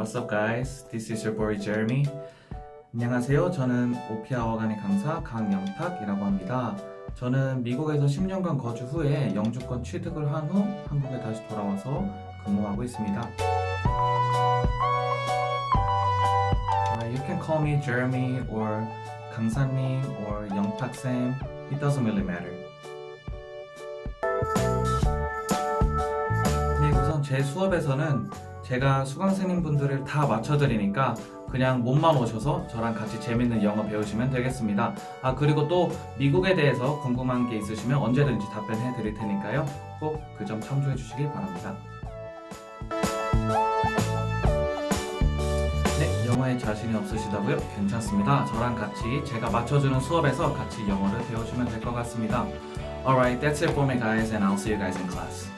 what's up guys? This is your boy Jeremy. 안녕하세요. 저는 오피아워간의 강사 강영탁이라고 합니다. 저는 미국에서 10년간 거주 후에 영주권 취득을 한 후 한국에 다시 돌아와서 근무하고 있습니다. Uh, you can call me Jeremy or 강사님 or 영탁쌤. It doesn't really matter. 네, 우선 제 수업에서는 제가 수강생님 분들을 다 맞춰드리니까 그냥 몸만 오셔서 저랑 같이 재밌는 영어 배우시면 되겠습니다. 아, 그리고 또 미국에 대해서 궁금한 게 있으시면 언제든지 답변해 드릴 테니까요. 꼭 그 점 참조해 주시기 바랍니다. 네, 영어에 자신이 없으시다고요? 괜찮습니다. 저랑 같이 제가 맞춰주는 수업에서 같이 영어를 배워주면 될 것 같습니다. Alright, that's it for me guys and I'll see you guys in class.